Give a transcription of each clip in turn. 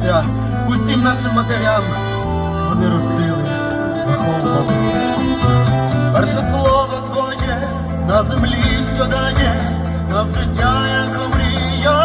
серця усім нашим матерям. Вони розбили. виховували. Перше слово твоє на землі, що дає нам життя, як омріяну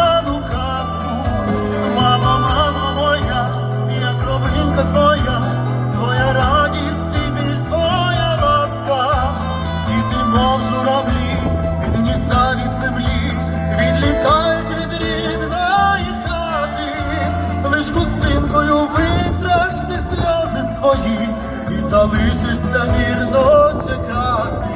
свої, і залишишся вірно чекати.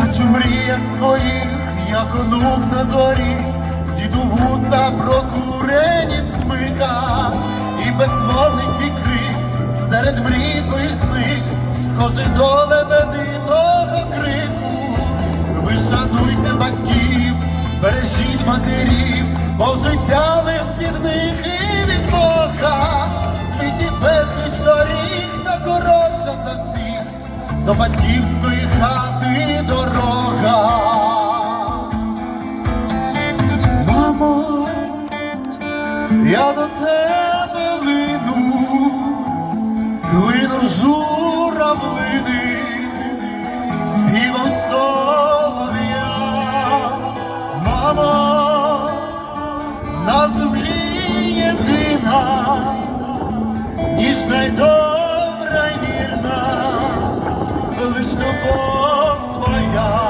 Бачу мріях своїх, як онук на зорі, діду вуса прокурені смика, і безмовний твій крик серед мрій твоїх сних, схожий до лебединого крику. Ви шануйте батьків, бережіть матерів, бо життя лиш від них і від Бога. Світі безліч до батьківської хати дорога. Мамо, я до тебе лину, клином журавлини, співом солов'я. Мамо, на землі єдина, ніжна й лиш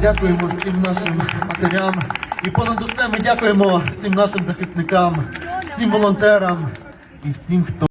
Дякуємо всім нашим матерям і понад усе ми дякуємо всім нашим захисникам, всім волонтерам і всім, хто.